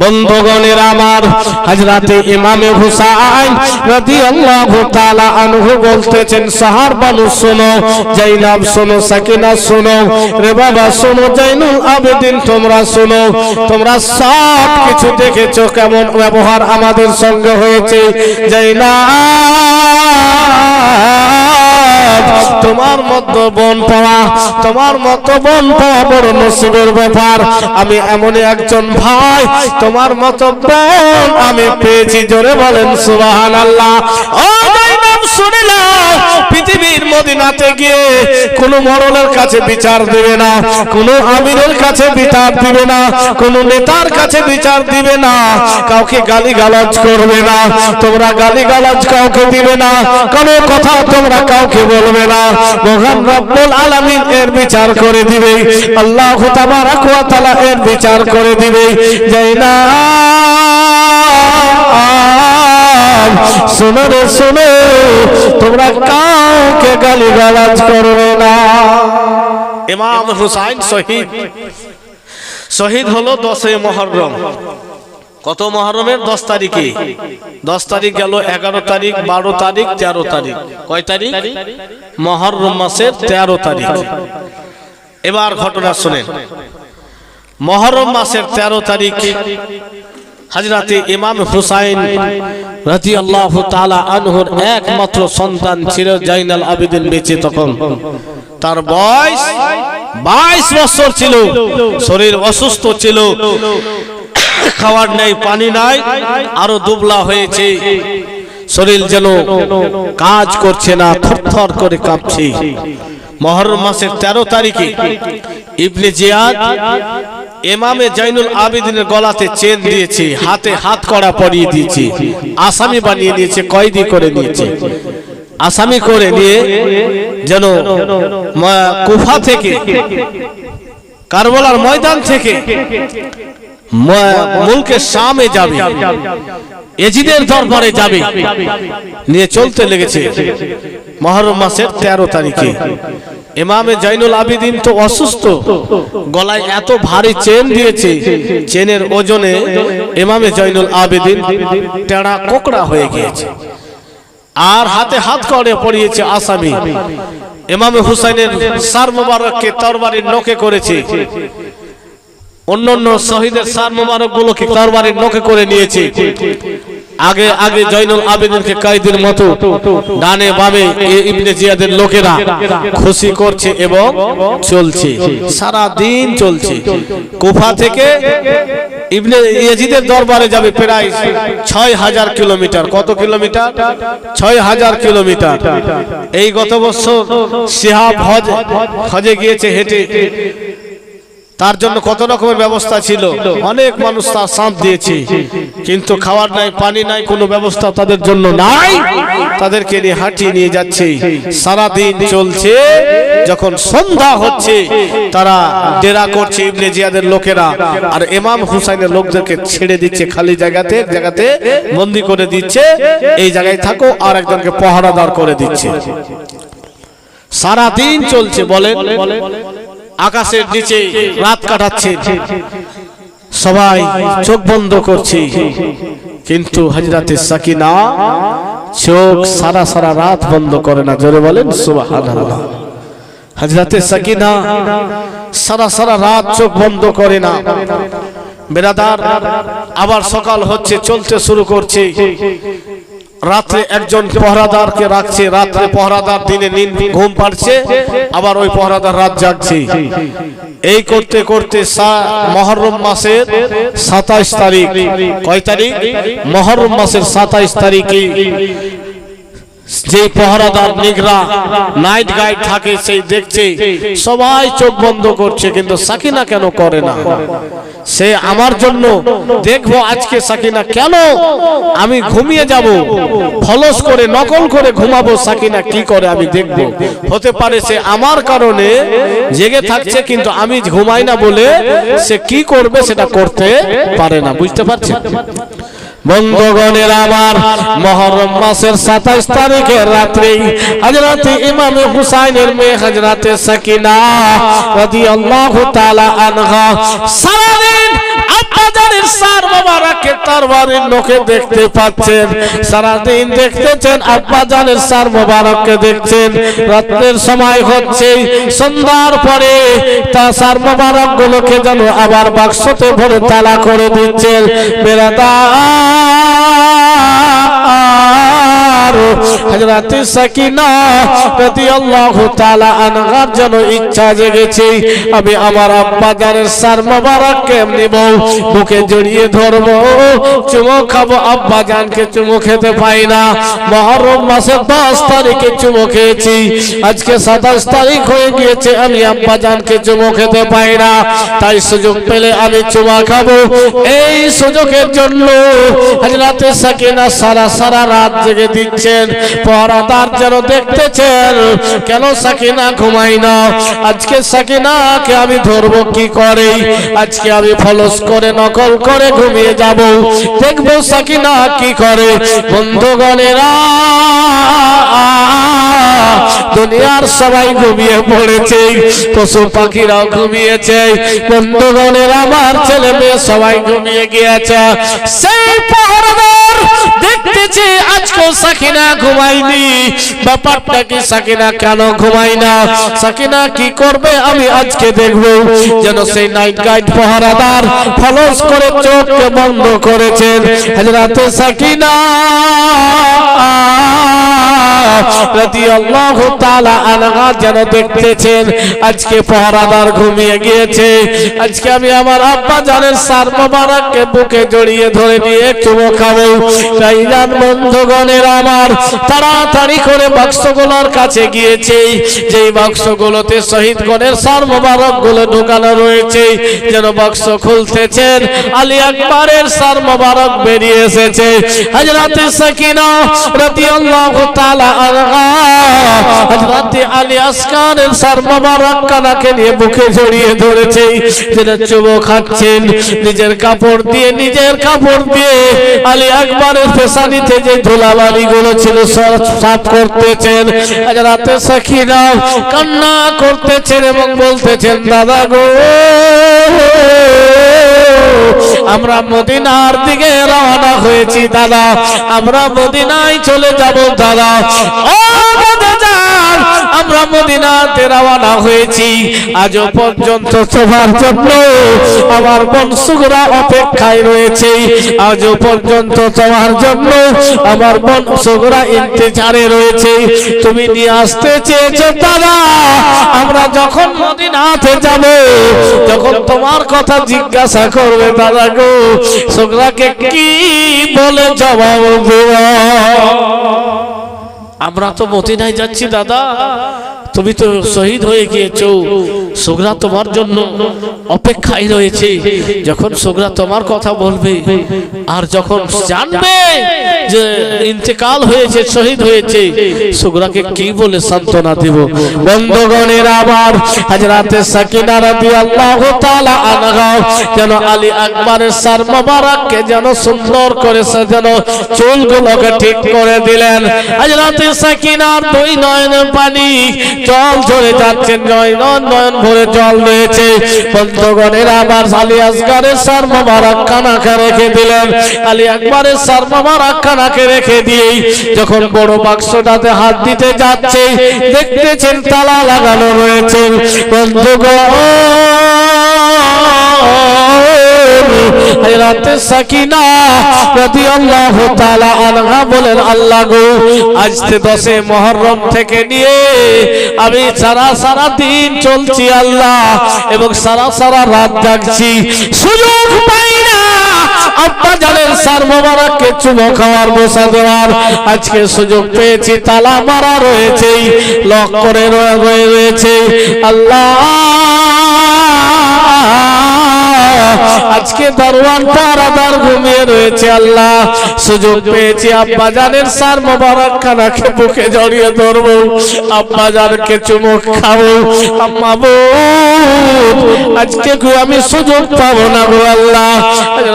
বন্ধুগণের আমার হযরতে ইমামে হুসাইন রাদিয়াল্লাহু তাআলা আনহু বলতেছেন, সাহার বানু শোনো, জাইনাব শোনো, সাকিনা শোনো, রে বাবা শোনো, জাইনুল আবেদিন, তোমরা শোনো, তোমরা সব কিছু দেখেছ কেমন ব্যবহার আমাদের সঙ্গে হয়েছে, জাইনাব তোমার মতো বোন পাওয়া, তোমার মতো বোন পাওয়া বড় নসিবের ব্যাপার। আমি এমন একজন ভাই, তোমার মতো বোন আমি পেয়েছি। জোরে বলেন সুবাহান আল্লাহ ও জাইনাব শুনে নাও। পৃথিবীর মদিনাতে গিয়ে কোন মরলের কাছে বিচার দিবে না, কোন আমিরের কাছে বিচার দিবে না, কোন নেতার কাছে বিচার দিবে না, কাউকে গালি গালাজ করবে না, তোমরা গালি গালাজ কাউকে দিবে না, কোনো কথা তোমরা কাউকে বলবে না। মহান রব্বুল আলামিন এর বিচার করে দিবে, আল্লাহ তাবারাক ওয়া তাআলা এর বিচার করে দিবে যাই না শোনো রে তোমরা কাউকে গালি গালাজ করবে না। ইমাম হুসাইন শহীদ। শহীদ হলো দশই মহরম। কত মহরমের? দশ তারিখে। দশ তারিখ গেল, এগারো তারিখ, বারো তারিখ, তেরো তারিখ। কয় তারিখ? মহরম মাসের তেরো তারিখ। এবার ঘটনা শুনেন। মহরম মাসের তেরো তারিখ হাজরাতে ইমাম হুসাইন রাজি আল্লাহ তালা আনহুর একমাত্র সন্তান ছিল জাইনাল আবেদিন বেঁচে তখন। তার বয়স বাইশ বছর ছিল, শরীর অসুস্থ ছিল খাবার নেই, পানি নাই, আরও দুবলা হয়েছে। শরীর যেন কাজ করছে না, থরথর করে কাঁপছে। মহরম মাসের তেরো তারিখে ইবনে জিয়াদ এমামে জাইনুল আবেদিনের গলাতে চেন দিয়েছে, হাতে হাত কড়া পরিয়ে দিয়েছে, আসামি বানিয়ে নিয়েছে, কয়েদি করে নিয়েছে। আসামি করে নিয়ে যেন কুফা থেকে, কারবলার ময়দান থেকে মুলকে শামে যাবে, এজিদের দরবারে যাবে, নিয়ে চলতে লেগেছে। মহরম মাসের তেরো তারিখে। ইমামে জাইনুল আবিদিন তো অসুস্থ। গলায় এত ভারী চেন দিয়েছে, চেনের ওজনে ইমামে জাইনুল আবেদিন টেড়া কোকড়া হয়ে গিয়েছে। আর হাতে হাত করে পড়িয়েছে আসামি। ইমামে হুসাইনের সার মোবারককে তরবারির নোকে করেছে। অন্য অন্য শহীদের সার মোবারক গুলোকে তরবারির নোকে করে নিয়েছে। আগে আগে জয়নুল আবেদিনকে কায়দের মতো ডানে বামে ইবনে জিয়াদের লোকেরা খুশি করছে এবং চলছে। সারা দিন চলছে। কুফা থেকে ইবনে ইয়াজিদের দরবারে যাবে প্রায় ছয় হাজার কিলোমিটার। কত কিলোমিটার? ছয় হাজার কিলোমিটার। এই গত বছর সিহাব হজ, হজে গিয়েছে হেঁটে। তার জন্য কত রকমের ব্যবস্থা ছিল? অনেক মানুষ তার সাঁত দিয়েছে। কিন্তু খাওয়ার নাই, পানি নাই, কোনো ব্যবস্থা তাদের জন্য নাই। তাদেরকে নিয়ে হাঁটিয়ে নিয়ে যাচ্ছে। সারাদিন চলছে। যখন সন্ধ্যা হচ্ছে, তারা ডেরা করছে ইবনে জিয়াদের লোকেরা। আর ইমাম হুসাইনের লোকদেরকে ছেড়ে দিচ্ছে, খালি জায়গাতে জায়গাতে বন্দি করে দিচ্ছে। এই জায়গায় থাকো, আর একজনকে পহারাদার করে দিচ্ছে। সারা দিন চলছে, বলেন। আকাশের নিচে রাত কাটাচ্ছে। সবাই চোখ বন্ধ করছে। কিন্তু হাজরাতে সাকিনা চোখ সারা সারা রাত বন্ধ করে না। জোরে বলেন, সুবহানাল্লাহ। হাজরাতে সাকিনা সারা সারা রাত চোখ বন্ধ করে না। বেরাদার, আবার সকাল হচ্ছে, চলতে শুরু করছে। রাত্রে একজন পহরাদারকে রাখছে রাত্রে পহরাদার দিনে নিন ঘুম পাড়ছে আবার ওই পহরাদার রাত জাগছে। এই করতে করতে মহরম মাসের সাতাইশ তারিখ। কয় তারিখ? মহরম মাসের সাতাইশ তারিখে যে পহরাদার নিগরা নাইট গাইড থাকে, সেই দেখছে, সবাই চোখ বন্ধ করছে, কিন্তু সাকিনা কেন করে না? সে আমার জন্য, দেখব আজকে সাকিনা কেন? আমি ঘুমিয়ে যাব, ফলস করে, নকল করে ঘুমাবো, সাকিনা কি করে আমি দেখব? হতে পারে সে আমার কারণে জেগে থাকছে, কিন্তু আমি ঘুমাই না বলে সে কি করবে সেটা করতে পারে না, বুঝতে পারছেন? বন্ধগণের আমার মহরম মাসের সাতাইশ তারিখের রাত্রে হজরতে ইমাম হুসাইনের মেয়ে হাজরাতে সাকিনা রাদিয়াল্লাহু তাআলা আনহা সারাদিন আব্বাজানের সার তার বাড়ির লোকে দেখতে পাচ্ছেন। সারাদিন দেখতেছেন আব্বাজানের সার মোবারককে দেখছেন। রাত্রের সময় হচ্ছে, সন্ধ্যার পরে তা সার মোবারক গুলোকে যেন আবার বাক্সতে ভরে তালা করে দিচ্ছেন। বেড়াদার হযরত সাকিনা রাদিয়াল্লাহু তাআলা আনহার যেন ইচ্ছা জেগেছে, আমি আমার আব্বা জানের সার মোবারককে নিব বুকে জড়িয়ে ধরব, চুমো খাব, আব্বা জানকে চুমো খেতে পাই না। মহরম মাসের দশ তারিখে চুমো খেয়েছি, আজকে সাতাশ তারিখ হয়ে গিয়েছে, আমি আব্বা জানকে চুমো খেতে পাই না। তাই সুযোগ পেলে আমি চুমা খাব। এই সুযোগের জন্য হাজরাতে সাকিনা সারা সারা রাত জেগে দিচ্ছেন তার যেন দেখতেছেন। কেন সাকিনা ঘুমাই না? আজকে সাকিনাকে আমি ধরবো কি করে আজকে আমি ফলস করে, নকল করে ঘুমিয়ে যাব। দেখব সাকিনা কি করে। বন্ধুগণেরা দুনিয়ার সবাই ঘুমিয়ে পড়েছে, পশু পাখিরাও ঘুমিয়েছে, বন্ধুগণের আমার ছেলে মেয়ে সবাই ঘুমিয়ে গিয়েছে। সেই দেখতেছে সাকিনা ঘুমাইনি ব্যাপারটা কি সাকিনা কেন ঘুমাই না? সাকিনা কি করবে আমি আজকে দেখব। যেন সেই নাইট গাইড ফলস করে চোখকে বন্ধ করেছেন হযরতে সাকিনা রাদিয়াল্লাহু তাআলা আনহা যেন দেখতেছেন। আজকে পহরাদার ঘুমিয়ে গিয়েছে। আজকে আমি আমার আব্বা জানের সার মোবারককে বুকে জড়িয়ে ধরে নিয়ে চুমো খাব। বন্ধুগণের আমার তাড়াতাড়ি করে বাক্সগুলোর কাছে গিয়েছে। যেই বাক্সগুলোতে শহীদগণের সার মোবারকগুলো ঢোকানো রয়েছে, যেন বাক্স খুলতেছেন। আলী আকবরের সার মোবারক বেরিয়ে এসেছে। হযরতে সাকিনা রাদিয়াল্লাহু তাআলা আনহা হযরতে আলী আসকারের সার মোবারক কানাকে নিয়ে বুকে জড়িয়ে ধরেছে। যেটা চুমো খাচ্ছেন নিজের কাপড় দিয়ে, নিজের কাপড় দিয়ে আলী আকবরের পেশানিতে যে ধুলাবালি গুলো ছিল সাফ করতেছেন। হযরতে সাকিনা কান্না করতেছেন এবং বলতেছেন, দাদা গো আমরা মদিনার দিকে রওনা হয়েছি দাদা। আমরা মদিনায় চলে যাব দাদা। ও মদিনার আমরা মদিনাতে রওনা হয়েছি। আজ পর্যন্ত সবার জন্য আমার বংশগুলা অপেক্ষায় রয়েছে। আজও পর্যন্ত সবার জন্য আমার বংশগুলা ইন্তজারে রয়েছে। তুমি নিয়ে আসতে চেয়েছো দাদা আমরা যখন মদিনাতে যাব, যখন তোমার কথা জিজ্ঞাসা করবে দাদা গো সোগরাকে কি বলে জবাব দেওয়া আমরা তো মতিনায় যাচ্ছি, দাদা। তুমি তো শহীদ হয়ে গিয়েছো। সোগরা তোমার জন্য অপেক্ষায় রয়েছে। যখন সোগরা তোমার কথা বলবে, আর যখন জানবে যে ইন্তেকাল হয়েছে, শহীদ হয়েছে সোগরাকে কি বলে সান্ত্বনা দেব? বন্ধগণের আবার হযরতে সাকিনা রাদিয়াল্লাহু তাআলা আনহা যেন আলী আকবরের সার মোবারককে যেন সুন্দর করে সাজানো চুলগুলোকে ঠিক করে দিলেন। হযরতে সাকিনার দুই নয়নের পানি জল ঝরে যাচ্ছে, নয়ন নয়ন ভরে জল রয়েছে। বন্ধগণের আবার আলী আসগারের সার মোবারক কানাকে রেখে দিলেন। আলী আকবরের সার মোবারক কানাকে রেখে দিয়েই যখন বড় বাক্সটাতে হাত দিতে যাচ্ছে, দেখতেছেন তালা লাগানো রয়েছে। বলেন, আল্লাহ গো, আজ তে 10 মুহররম থেকে আমি সারা চলছি আল্লাহ এবং সারা সারা রাত জাগছি। সুযোগ পাই আব্বা জানেন সার মোবারককে চুমো খাওয়ার বসা দেওয়ার আজকে সুযোগ পেয়েছি, তালা মারা রয়েছে, লক করে রয়ে রয়ে রয়েছে। আল্লাহ! আজকে দারোয়ান পারাদার ঘুমিয়ে রয়েছে, আল্লাহ। সুযোগ পেয়েছি আব্বা জানের সার মোবারক খানাকে বুকে জড়িয়ে ধরবো আব্বা জানকে চুমুক খাব। আম্মা আজকে আমি সুযোগ পাবো না গো, আল্লাহ।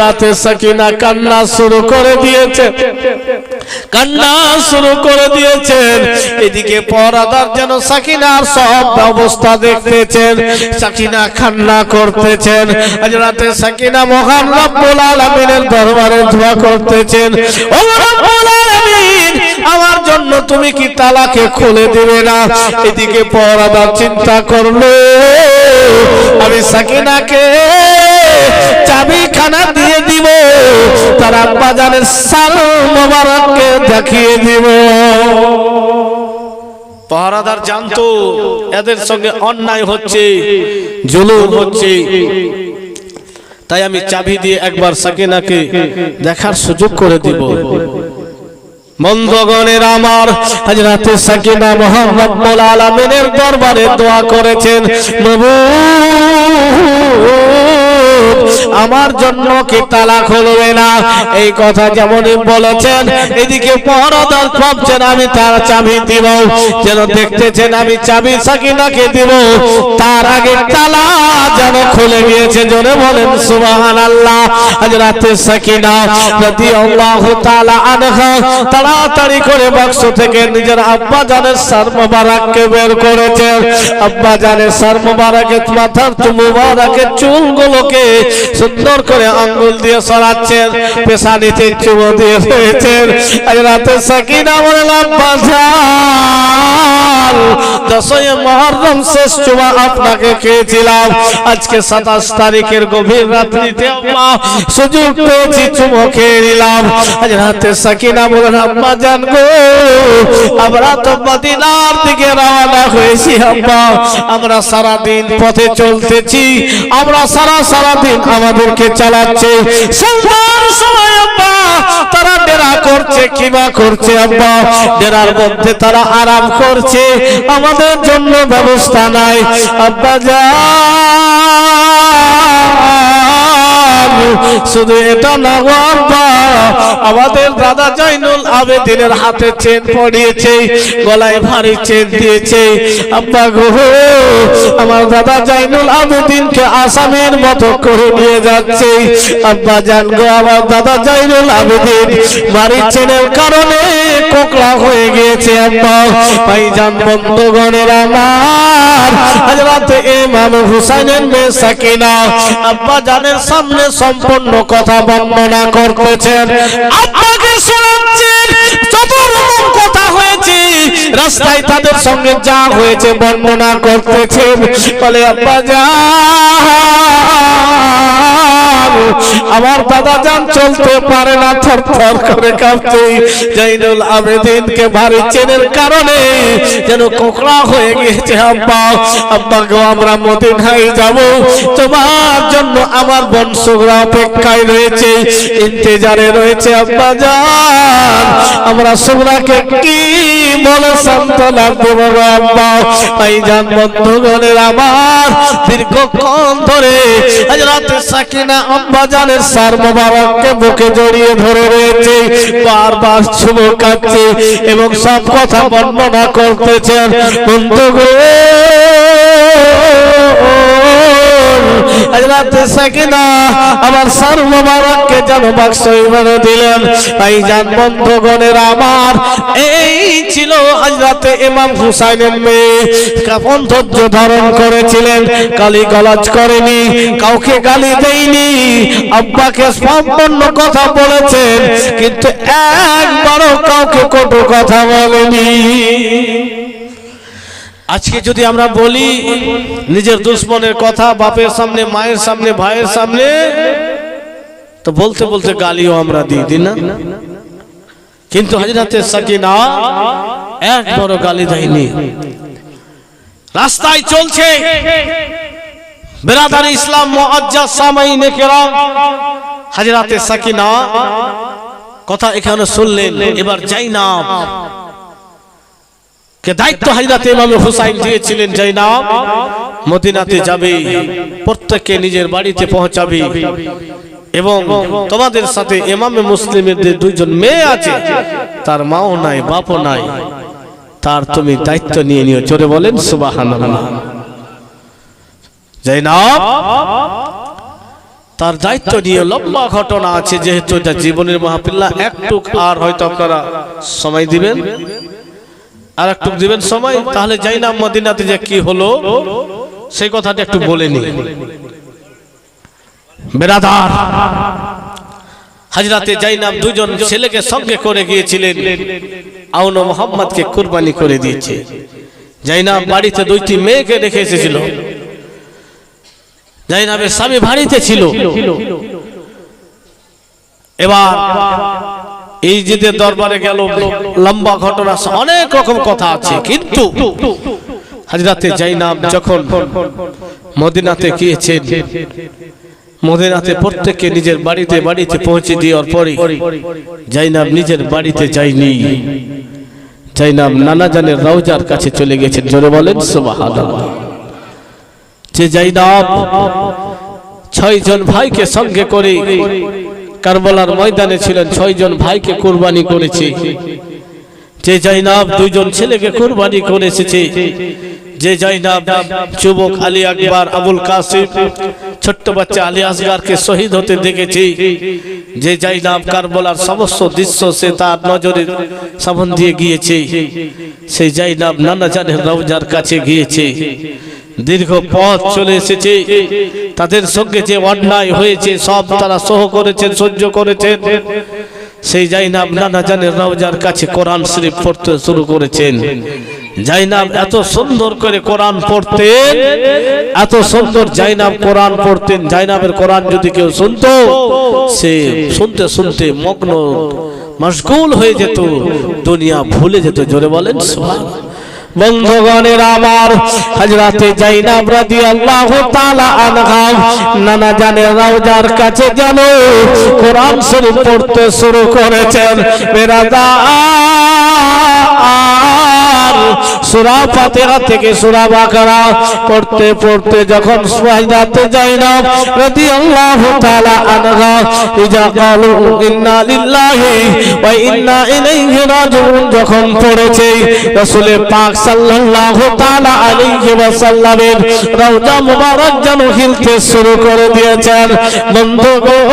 রাতে সাকিনা কান্না শুরু করে দিয়েছে। কান্না শুরু করে দিয়েছেন। এদিকে পরাদার যেন সাকিনার সব ব্যবস্থা দেখতেছেন। সাকিনা কান্না করতেছেন। আজ রাতে সাকিনা মহান রব্বুল আলামিনের দরবারে দোয়া করতেছেন। ও রব্বুল আলামিন, আমার জন্য তুমি কি তালাকে খুলে দিবে না? এদিকে পরাদার চিন্তা করল আমি সাকিনাকে চাবি খানা দিয়ে দিব, তার আব্বা জানের সাল মোবারককে দেখিয়ে দিব। পাহারাদার জানতো এদের সঙ্গে অন্যায় হচ্ছে, জুলুম হচ্ছে। তাই আমি চাবি দিয়ে একবার সাকিনাকে দেখার সুযোগ করে দিব। বন্ধগণের আমার, হযরতে সাকিনা মোহাম্মদ মোল আলমিনের দরবারে দোয়া করেছেন প্রভু আমার জন্য কি তালা খুলবে না? এই কথা যেমনই বলেছেন, এদিকে পরদার ভাবছেন, আমি তার চাবি দিব। যেন দেখতেছেন, আমি চাবি সাকিনাকে দিব। তার আগে তালা যেন খুলে গিয়েছে, জোরে বলেন সুবাহান আল্লাহ আজ রাতে সাকিনা রাদি আল্লাহ তাআলা আনহা তাড়াতাড়ি করে বাক্স থেকে নিজের আব্বা জানের সার মোবারককে বের করেছেন আব্বা জানের সার মোবারকের মাথার মোবারকের চুলগুলোকে সুন্দর করে আঙ্গুল দিয়ে সরাচ্ছেন পেশানিতে চুমো দিয়ে রয়েছেন আজ রাতে সাকিনা বলেন আব্বা জান দশই মহরম শেষ চুমা আপনাকে খেয়েছিলাম। আজকে সাতাশ তারিখের গভীর রাত্রিতে আল্লাহ সুযোগ পেয়েছি, চুমো খেয়ে নিলাম। আজ রাতে সাকিনা বলেন, আম্মা জান আমরা তো মদিনার দিকে রওনা হয়েছি আম্মা আমরা সারা দিন পথে চলতেছি, আমরা সারা সারা দিন আমাদেরকে চালাচ্ছে। সন্ধ্যার সময় আব্বা, তারা ডেরা করছে করছে ডেরার মধ্যে তারা আরাম করছে। আমাদের জন্য ব্যবস্থা নাই। আব্বা যা। শুধু এটা না আমাদের দাদা জৈনুল আবেদিনের হাতে চেন পড়িয়েছে, গলায় ভারী চেন দিয়েছে। আব্বা গো, আমার দাদা জৈনুল আবেদিনকে আসামের মতো করে নিয়ে যাচ্ছে। আব্বা জান গো, আমার দাদা জৈনুল আবেদিন ভারী চেনের কারণে কোকড়া হয়ে গিয়েছে, আব্বা। ভাইজান, বন্ধুগণের আমার আজ রাতে ইমাম হুসাইনের মেয়ে সাকিনা। আব্বা জানের সামনে সম্পূর্ণ কথা বর্ণনা করতেছেন। আপনাকে শুনছি যত রকম কথা হয়েছে, রাস্তায় তাদের সঙ্গে যা হয়েছে বর্ণনা করতেছেন। বলে, আব্বা যা। আমার দাদা যান চলতে পারে না, থর থর করে কাঁপছে। জাইনুল আবেদিনকে ভারী চেনের কারণে যেন কোকড়া হয়ে গিয়েছে, আব্বা। আব্বা গো, আমরা মদিনায় যাব। তোমার জন্য আমার বংশরা অপেক্ষায় রয়েছে। ইন্তেজারে রয়েছে, আব্বা যান। আমরা সুগরাকে কি বলে সান্ত্বনা দেব আব্বা? ভাইজান বন্ধুগণের আমার দীর্ঘক্ষণ ধরে। আজ রাতে সাকিনা আব্বা জানের সার মোবারককে বুকে জড়িয়ে ধরে রয়েছে, বারবার চুমো কাটছে এবং সব কথা বর্ণনা করতেছেন। বন্ধুগণ রাতে সাকিনা আমার সার মোবারককে যেন বাক্স এবারে দিলেন। ভাইজান বন্ধুগণের আমার, এই ছিল আজ রাতে ইমাম হুসাইনের মেয়ে। কাপন ধৈর্য ধারণ করেছিলেন কালি গলাজ করেনি, কাউকে গালি দেয়নি। আব্বাকে সম্পূর্ণ কথা বলেছেন, কিন্তু একবারও কাউকে কটু কথা বলেনি। আজকে যদি আমরা বলি, নিজের দুশ্মনের কথা, বাপের সামনে, মায়ের সামনে, ভাইয়ের সামনে, তো বলতে বলতে গালিও আমরা দিই দিই না। কিন্তু হাজিরাতে সাকিনা এক বড় গালি দেয়নি। রাস্তায় চলছে। বেরাদার ইসলাম মুআজ্জাজ সামাইনে কেরাম। হাজিরাতে সাকিনা কথা এখানে শুনলেন, এবার যাই না কে দায়িত্ব হাজরাতে ইমাম হুসাইন দিয়েছিলেন জাইনাব মদিনাতে যাবে, প্রত্যেককে নিজের বাড়িতে পৌঁছাবে। এবং তোমাদের সাথে ইমামে মুসলিমের যে দুইজন মেয়ে আছে, তার মাও নাই, বাপও নাই, তার তুমি দায়িত্ব নিয়ে নিও চলে বলেন সুবাহান জাইনাব তার দায়িত্ব নিয়ে লম্বা ঘটনা আছে, যেহেতু এটা জীবনের মাহফিল্লা একটু আর হয়তো আপনারা সময় দিবেন। আর একটু দিবেন সময় তাহলে যাই না মদিনাতে যে কি হলো সেই কথাটা একটু বলে নি বেরাদার হাজরাতে জাইনাব দুজন ছেলেকে সঙ্গে করে গিয়েছিলেন। আউন মোহাম্মদকে কুরবানি করে দিয়েছে। জাইনাব বাড়িতে দুইটি মেয়েকে রেখে এসেছিল জাইনাবের স্বামী বাড়িতে ছিল। এবার এই যে দরবারে গেল, লম্বা ঘটনা, অনেক রকম কথা আছে, কিন্তু হাজরাতে জাইনাব যখন মদিনাতে গিয়েছেন, মদিনাতে প্রত্যেককে নিজের বাড়িতে বাড়িতে পৌঁছে দেওয়ার পরে জাইনাব নিজের বাড়িতে যায়নি। জাইনাব নানা জানের রওজার কাছে চলে গেছেন, জোরে বলেন, সুবহানাল্লাহ। যে জাইনাব ছয় জন ভাইকে সঙ্গে করে কারবালার ময়দানে ছিলেন ছয় জন ভাইকে কুরবানি করেছে। যে জাইনাব দুইজন ছেলেকে কুরবানি করে এসেছে। যে জাইনাব যুবক আলী আকবর, আবুল কাসিম, ছোট্ট বাচ্চা আলী আসগারকে শহীদ হতে দেখেছি। যে জাইনাব কারবালার সমস্ত দৃশ্য সে তার নজরে সামন দিয়ে গিয়েছে। সেই জাইনাব নানা জানের রওজার কাছে গিয়েছে। দীর্ঘ পথ চলে এসেছে। তাদের সঙ্গে যে অন্যায় হয়েছে, সব তারা সহ করেছেন, সহ্য করেছেন। সেই জাইনাব নানা জানের রওজার কাছে কোরআন শরীফ পড়তে শুরু করেছেন। জাইনাব এত সুন্দর করে কোরআন পড়তেন, এত সুন্দর জাইনাব কোরআন পড়তেন। জাইনাবের কোরআন যদি কেউ শুনতো, সে শুনতে শুনতে মগ্ন, মশগুল হয়ে যেত, দুনিয়া ভুলে যেত। জোরে বলেন বন্ধগণের আমার হজরাতে জাইনাব রাদিয়াল্লাহু তাআলা আনহা, নানা জানে রাউজার কাছে যেন কোরআন শরীফ পড়তে শুরু করেছেন। সূরা ফাতিহা থেকে সূরা বাকারা পড়তে পড়তে যখন সুহাইদাতে জাইনাব রাদিয়াল্লাহু তাআলা আনহা, ইজা ক্বালু ইন্না লিল্লাহি ওয়া ইন্না ইলাইহি রাজিউন যখন পড়েছে, রাসূল পাক সাল্লাল্লাহু তাআলা আলাইহি ওয়াসাল্লামের রওজা মুবারক হিলতে শুরু করে দিয়েছেন। বন্ধুগণ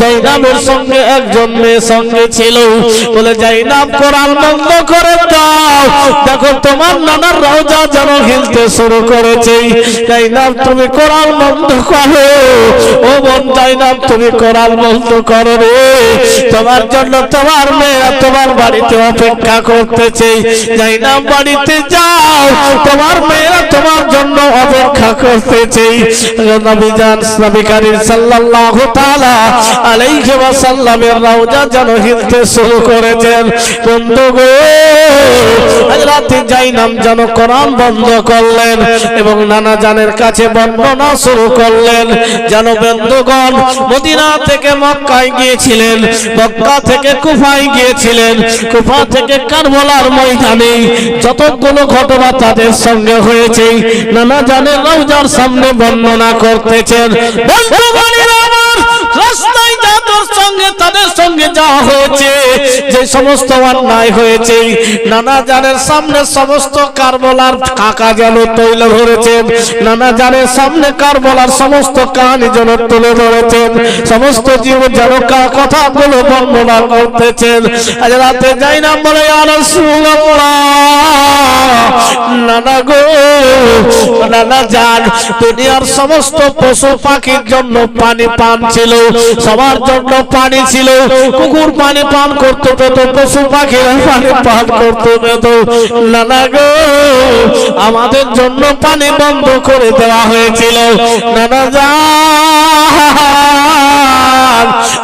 জাইনাবের সঙ্গে একজন মেয়ে সঙ্গে ছিল। বলে, জাইনাব, কোরআন বন্ধ করে দাও। দেখো, তোমার নানার রওজা যেন হিলতে শুরু করেছে। জাইনাব, তুমি কোরআন বন্ধ করো। ও বোন জাইনাব, তুমি কোরআন বন্ধ করো রে। তোমার জন্য তোমার মেয়েরা তোমার বাড়িতে অপেক্ষা করতেছে। জাইনাব, বাড়িতে যাও। তোমার মেয়েরা তোমার জন্য অপেক্ষা করতেছে। নবী জান, নবী করিম সাল্লাল্লাহু তাআলা আলাইহি ওয়াসাল্লামের রওজা যেন হিলতে শুরু করেছেন। বন্ধুগো আজ রাতে যাইনাম যেন কোরআন বন্ধ করলেন এবং নানা জানের কাছে বর্ণনা শুরু করলেন। যেন বন্ধুগণ মদিনা থেকে মক্কায় গিয়েছিলেন, মক্কা থেকে কুফায় গিয়েছিলেন, কুফা থেকে কারবালার ময়দানে যতগুলো ঘটনা তাদের সঙ্গে হয়েছে, নানা জানের রওজার সামনে বর্ণনা করতেছেন। বন্ধুগণের আমার যা হয়েছে, যে সমস্ত অন্যায় হয়েছে, নানা জানের সামনে সমস্ত কারবলার কাকা যেন তৈল ধরেছেন নানা জানের সামনে কারবলার সমস্ত কাহানি যেন তুলে ধরেছেন সমস্ত জীব যেন কথাগুলো বর্ণনা করতেছেন আজ রাতে যাই না বলে আর নানা গো, নানা যান দুনিয়ার সমস্ত পশু পাখির জন্য পানি পান ছিল, সবার জন্য পানি ছিল কুকুর পানি পান করতে পেত পশু পাখিরা পানি পান করতে পেত নানা গো, আমাদের জন্য পানি বন্ধ করে দেওয়া হয়েছিল। নানা যান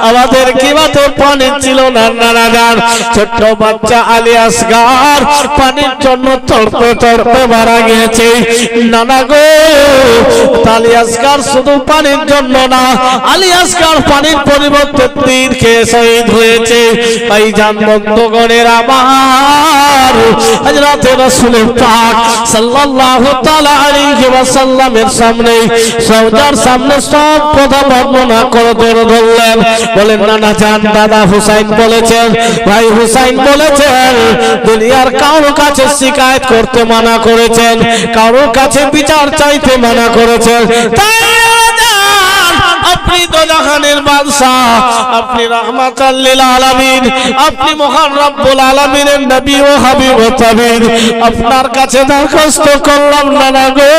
আমাদের কিবাতে পানি ছিল না নানা যান ছোট্ট বাচ্চা আলিয়াস গার পানির জন্য তড়পে তড়পে মারা গিয়েছে। নানা গো আলিয়াসকার শুধু পানির জন্য না আলিয়াসকার পানির পরিবর্তে তীর খেয়ে শহীদ হয়েছে। এই যান বন্ধগণের আমার। হযরতে রাসূলের পাক সাল্লাল্লাহু তাআলা আলাইহি ওয়াসাল্লামের সামনে সওজার সামনে সব কথা বর্ণনা করে ধরে ধরলেন বলেন, নানা জান, দাদা হুসাইন বলেছেন, ভাই হুসাইন বলেছেন, দুনিয়ার কারও কাছে শিকায়ত করতে মানা করেছেন কারোর কাছে বিচার চাইতে মানা করেছেন। তাই আপনি তো জাহানের বাদশাহ, আপনি রাহমাতাল লিল আলামিন, আপনি মহান রব্বুল আলামিনের নবী ও হাবিব ও তাবির। আপনার কাছে দরখাস্ত করলাম না না গো।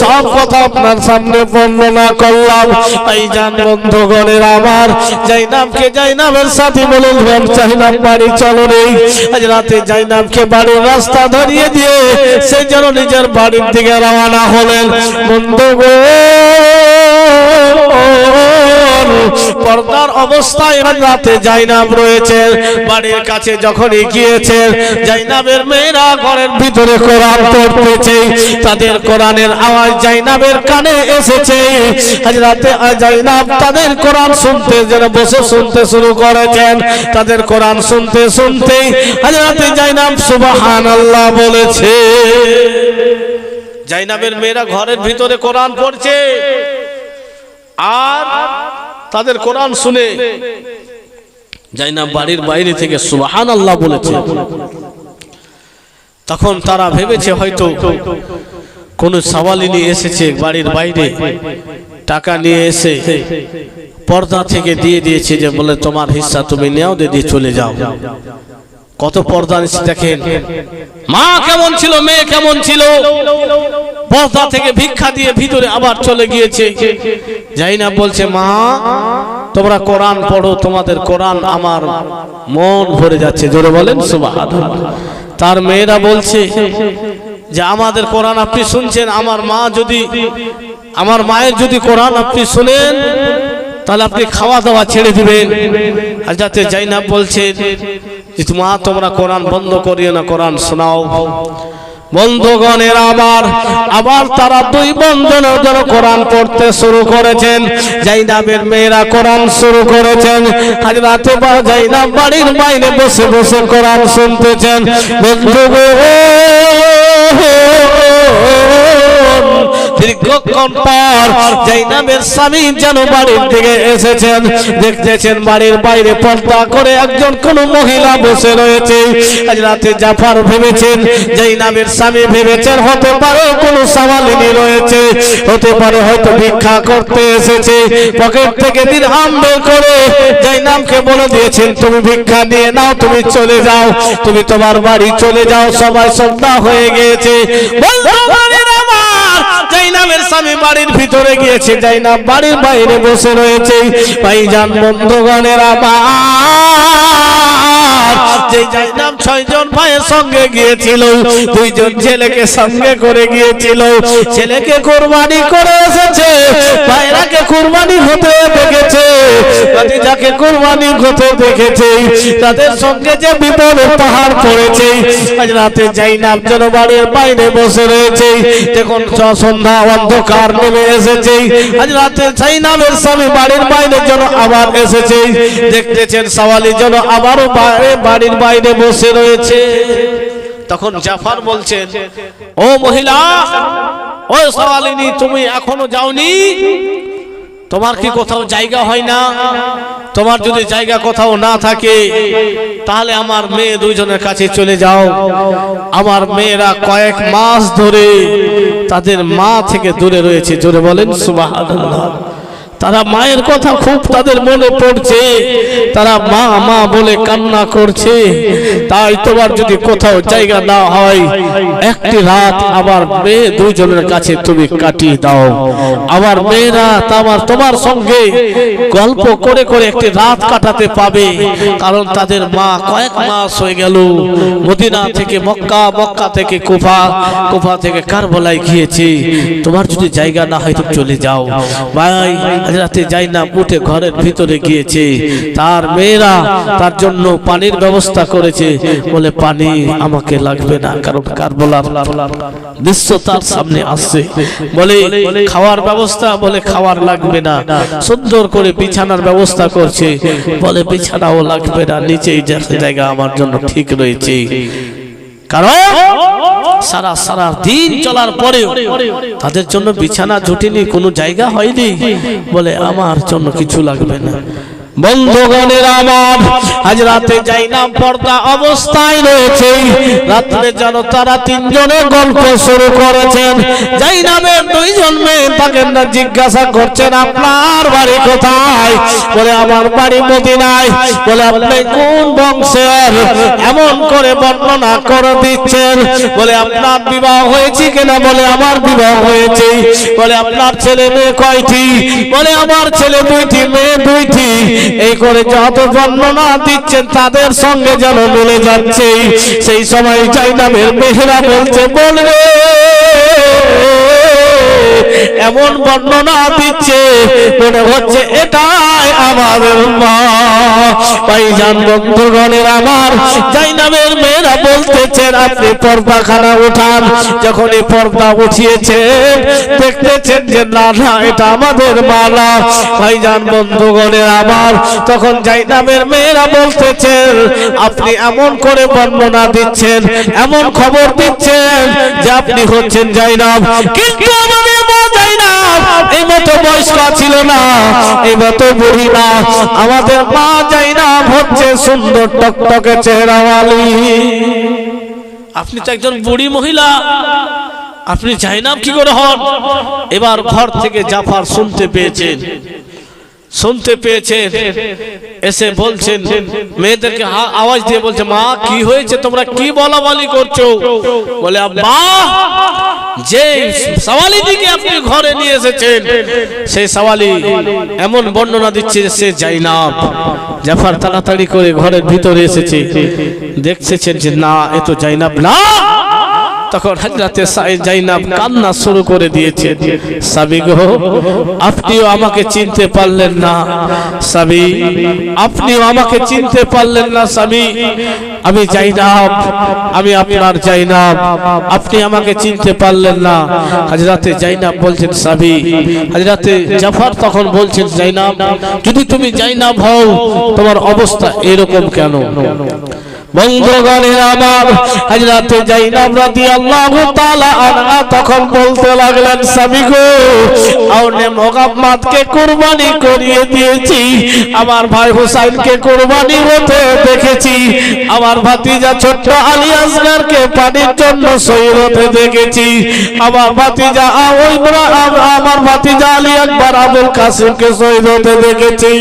সব কথা আপনার সামনে বর্ণনা করলাম। এই জান বন্ধুগণের আমার, জাইনাবকে জাইনাবের সাথে বলুন জাইনাব বাড়ি চলো নেই আজ রাতে জাইনাবকে বাড়ির রাস্তা ধরিয়ে দিয়ে সে যেন নিজের বাড়ির দিকে রওনা হলেন। বন্ধুগণ পর্দার অবস্থায় রাতে জাইনাব রয়েছে। বাড়ির কাছে যখনই গিয়েছেন জাইনাবের মেয়েরা ঘরের ভিতরে কোরআন পড়তেছে। তাদের কোরআনের আওয়াজ জাইনাবের কানে এসেছে। আজ রাতে জাইনাব তাদের কোরআন শুনতে যেন বসে শুনতে শুরু করেছেন। তাদের কোরআন শুনতে শুনতে আজ রাতে জাইনাব সুবহান আল্লাহ বলেছে। জাইনাবের মেয়েরা ঘরের ভিতরে কোরআন পড়ছে। আর তাদের কোরআন শুনে যাই না বাড়ির বাইরে থেকে সুবহান আল্লাহ বলেছে, তখন তারা ভেবেছে হয়তো কোন সাওয়ালিনী এসেছে বাড়ির বাইরে, টাকা নিয়ে এসে পর্দা থেকে দিয়ে দিয়েছে যে বলে তোমার হিস্সা তুমি নেও দিয়ে চলে যাও। কত পর্দা নিচ্ছে দেখেন। মা কেমন ছিল, মেয়ে কেমন ছিল? পর্দা থেকে ভিক্ষা দিয়ে ভিতরে আবার চলে গিয়েছে। যাই না বলছে, মা, তোমরা কোরআন পড়ো, তোমাদের কোরআন আমার মন ভরে যাচ্ছে। জোরে বলেন, সুবহানাল্লাহ। তার মেয়েরা বলছে যে, আমাদের কোরআন আপনি শুনছেন, আমার মা যদি, আমার মায়ের যদি কোরআন আপনি শুনেন, তাহলে আপনি খাওয়া দাওয়া ছেড়ে দিবেন। আর যাতে জাইনাব বলছে যে মা তোমরা কোরআন বন্ধ করিও না, কোরআন শোনাও। বন্ধুগণের আবার আবার তারা দুই বন্ধনের জন্য কোরআন পড়তে শুরু করেছেন। জাইনাবের মেয়েরা কোরআন শুরু করেছেন। আজ রাতে বা জাইনাব বাড়ির বাইরে বসে বসে কোরআন শুনতেছেন। বন্ধুগণ দীর্ঘক্ষণ পর জাইনাবের স্বামী যেন বাড়ির দিকে এসেছেন দেখতেছেন বাড়ির বাইরে পর্দা করে একজন কোন মহিলা বসে রয়েছে। আজ রাতে জাফার ভেবেছেন জাইনাবের স্বামী ভেবেছেন হতে পারে কোন সামালিনী রয়েছে। হতে পারে হয়তো ভিক্ষা করতে এসেছে পকেট থেকে দিরহাম বের করে। জাইনামকে বলে দিয়েছেন তুমি ভিক্ষা নিয়ে নাও তুমি চলে যাও তুমি তোমার বাড়ি চলে যাও সবাই সন্ধ্যা হয়ে গিয়েছে। আমার জাইনাবের স্বামী বাড়ির ভিতরে গিয়েছে যাই না বাড়ির বাইরে বসে রয়েছে। ভাইজান বন্ধুগণের আমার ছেলেকে করে গিয়েছিল। ছেলেকে কোরবানি করে এসেছে কোরবানি হতে দেখেছে। যাকে দেখেছে, তাদের সঙ্গে যে বিপদ পাহাড় পড়েছে আজ রাতে জাইনাব যেন বাড়ির বাইরে বসে রয়েছে, দেখুন সন্ধ্যা অন্ধকার নেমে এসেছে। আজ রাতে জাইনাবের স্বামী বাড়ির বাইরে যেন আবার এসেছে, দেখতেছেন সওয়ালি যেন আবারও বাইরে বাড়ির বাইরে বসে রয়েছে। তখন জাফার বলছেন, ও মহিলা, ও সওয়ালিনী, তুমি এখনও যাওনি? তোমার কি কোথাও জায়গা হয় না? তোমার যদি জায়গা কোথাও না থাকে, তাহলে আমার মেয়ে দুইজনের কাছে চলে যাও। আমার মেয়েরা কয়েক মাস ধরে তাদের মা থেকে দূরে রয়েছে। জোরে বলেন, সুবহানাল্লাহ। তারা মায়ের কথা খুব তাদের মনে পড়ছে। তারা মা মা বলে কান্না করছে। তাই তোমার যদি কোথাও জায়গা না হয়, একটি রাত আবার মেয়ে দুইজনের কাছে তুমি কাটিয়ে দাও। আবার মেয়েরা আমার তোমার সঙ্গে গল্প করে করে একটি রাত কাটাতে পাবে। কারণ তাদের মা কয়েক মাস হয়ে গেল। মদিনা থেকে মক্কা মক্কা থেকে কুফা কুফা থেকে কারবলায় গিয়েছে। তোমার যদি জায়গা না হয় তুমি চলে যাও। ভাই রাতে যাই না উঠে ঘরের ভিতরে গিয়েছে। তার মেয়েরা তার জন্য পানির ব্যবস্থা করেছে। বলে, পানি আমাকে লাগবে না, কারণ কারবলার দৃশ্য তার সামনে আসছে। বলে, খাওয়ার ব্যবস্থা। বলে, খাওয়ার লাগবে না। সুন্দর করে বিছানার ব্যবস্থা করছে। বলে, বিছানাও লাগবে না, নিচেই জায়গা আমার জন্য ঠিক রয়েছে। কারণ সারা সারা দিন চলার পরে তাদের জন্য বিছানা জুটিনি কোনো জায়গা হয়নি। বলে, আমার জন্য কিছু লাগবে না। বন্ধুগণের আমার, আজ রাতে যাই না পর্দা অবস্থায় রয়েছে। রাত্রে যেন তারা তিনজনে গল্প শুরু করেছেন। যাই নামের দুইজন মেয়ে, তাকে না জিজ্ঞাসা করছেন, আপনার বাড়ি কোথায়? বলে, আমার বাড়ি মদিনায়। বলে, আপনি কোন বংশের? এমন করে বর্ণনা করে দিচ্ছেন। বলে, আপনার বিবাহ হয়েছে কিনা? বলে, আমার বিবাহ হয়েছে। বলে, আপনার ছেলে মেয়ে কয়টি? বলে, আমার ছেলে দুইটি, মেয়ে দুইটি। এই করে যত বর্ণনা দিচ্ছেন তাদের সঙ্গে যেন মিলে যাচ্ছে। সেই সময় চাইনামের মেহরা বলছে বলবে এমন বর্ণনা দিচ্ছে, মনে হচ্ছে এটাই আমাদের মা। ভাইজান, বন্ধুগণের আমার জাইনামের মেয়েরা বলতেছেন, আপনি পর্দাখানা উঠান। যখন এই পর্দা উঠিয়েছেন, দেখতেছেন যে, না না, এটা আমাদের মালা। ভাইজান, বন্ধুগণের আমার, তখন জাইনামের মেয়েরা বলতেছেন, আপনি এমন করে বর্ণনা দিচ্ছেন, এমন খবর দিচ্ছেন যে, আপনি হচ্ছেন জাইনাব। কিন্তু আমাদের এই মতো বয়স্ক ছিল না, এই মতো বুড়ি না। আমাদের মা না হচ্ছে সুন্দর টকটকে চেহারাওয়ালি আপনি তো একজন বুড়ি মহিলা, আপনি জাইনাম কি করে হন? এবার ঘর থেকে জাফার শুনতে পেয়েছেন। শুনতে পেয়েছেন, এসে বলছেন, মেয়েদেরকে আওয়াজ দিয়ে বলছে, মা, কি হয়েছে? তোমরা কি বলা বলি করছ? বলে মা যে সওয়ালি দিকে আপনি ঘরে নিয়ে এসেছেন, সেই সওয়ালি এমন বর্ণনা দিচ্ছে সে জাইনাব। জাফর তাড়াতাড়ি করে ঘরের ভিতরে এসেছে। দেখছেন যে, না, এ তো না। তখন হাজরাতে জাইনাব কান্না শুরু করে দিয়েছে, সাবি গো, আপনিও আমাকে চিনতে পারলেন না, সাবি, আপনিও আমাকে চিনতে পারলেন না, সাবি, আমি জাইনাব, আমি আপনার জাইনাব, আপনি আমাকে চিনতে পারলেন না। হাজরাতে জাইনাব বলছেন, সাবি হাজরাতে জাফর তখন বলছেন, জাইনাব, যদি তুমি জাইনাব হও, তোমার অবস্থা এরকম কেন? বন্ধুগণের তখন বলতে লাগলেন করিয়ে দিয়েছি। আমার ভাই হতে দেখেছি। আমার ভাতিজা ছোট্ট আলী পানির জন্য শহীদ হতে দেখেছি। আমার ভাতিজা আমার ভাতিজা আলী আকবর, আবুল শহীদ হতে দেখেছি।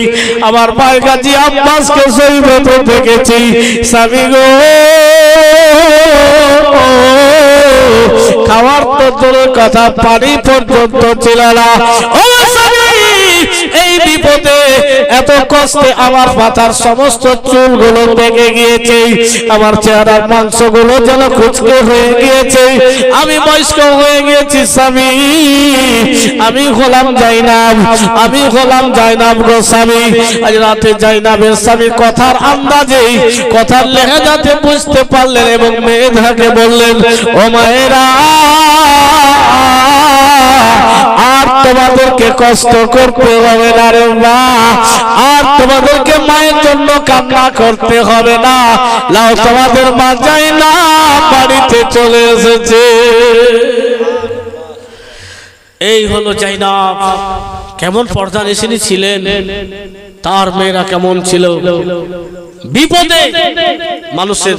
আমার ভাই গাজী আব্বাসকে শহীদ হতে দেখেছি। স্বামী গো। খাওয়ার তো তোর কথা পানি পর্যন্ত ছিল না। এই বিপদে এত কষ্টে আমার মাথার সমস্ত চুলগুলো পেকে গিয়েছে, আমার চেহারার মাংসগুলো যেন কুচকে হয়ে গিয়েছে। আমি বয়স্ক হয়ে গিয়েছি, স্বামী। আমি হলাম জাইনাব, আমি হলাম জাইনাব গো স্বামী। আজ রাতে জাইনাবের স্বামী কথার আন্দাজে, কথার লেখা যাতে বুঝতে পারলেন এবং মেয়েটাকে বললেন, ও মায়েরা তোমাদেরকে কষ্ট করতে হবে না রে মা। আর তোমাদেরকে মায়ের জন্য কান্না করতে হবে না। লাও, তোমাদের মা যাই না, বাড়িতে চলে এসেছে। এই হলো জাইনাব। কেমন পর্দা নিশিনী ছিলেন? তার মেয়েরা কেমন ছিল? বিপদে মানুষের।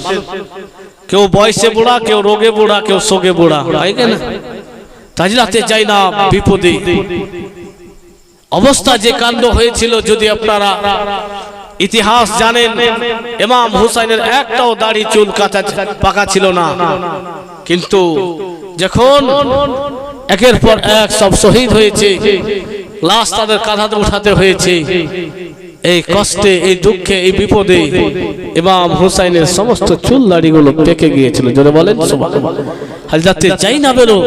কেউ বয়সে বুড়া, কেউ রোগে বুড়া, কেউ শোকে বুড়া, হয় না? তাজরাতে যাই না বিপদে? অবস্থা যে কাণ্ড হয়েছিল যদি আপনারা ইতিহাস জানেন, ইমাম হুসাইনের একটাও দাড়ি, চুল কাঁচা পাকা ছিল না। কিন্তু যখন একের পর এক সব শহীদ হয়েছে, লাশ তাদের কাঁধাতে উঠাতে হয়েছে এই কষ্টে, এই দুঃখে, এই বিপদে ইমাম হুসাইনের সমস্ত চুল দাড়িগুলো পেকে গিয়েছিল। যদি বলেন হাজরাতে যাই না বেরো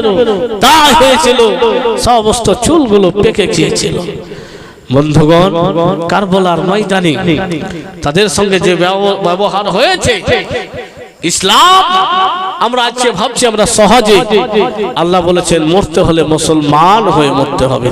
তা হয়েছিল, সমস্ত চুলগুলো পেকে গিয়েছিল। বন্ধুগণ, কারবলার ময়দানে তাদের সঙ্গে যে ব্যব- ব্যবহার হয়েছে, ইসলাম আমরা আজকে ভাবছি আমরা সহজে, আল্লাহ বলেছেন, মরতে হলে মুসলমান হয়ে মরতে হবে।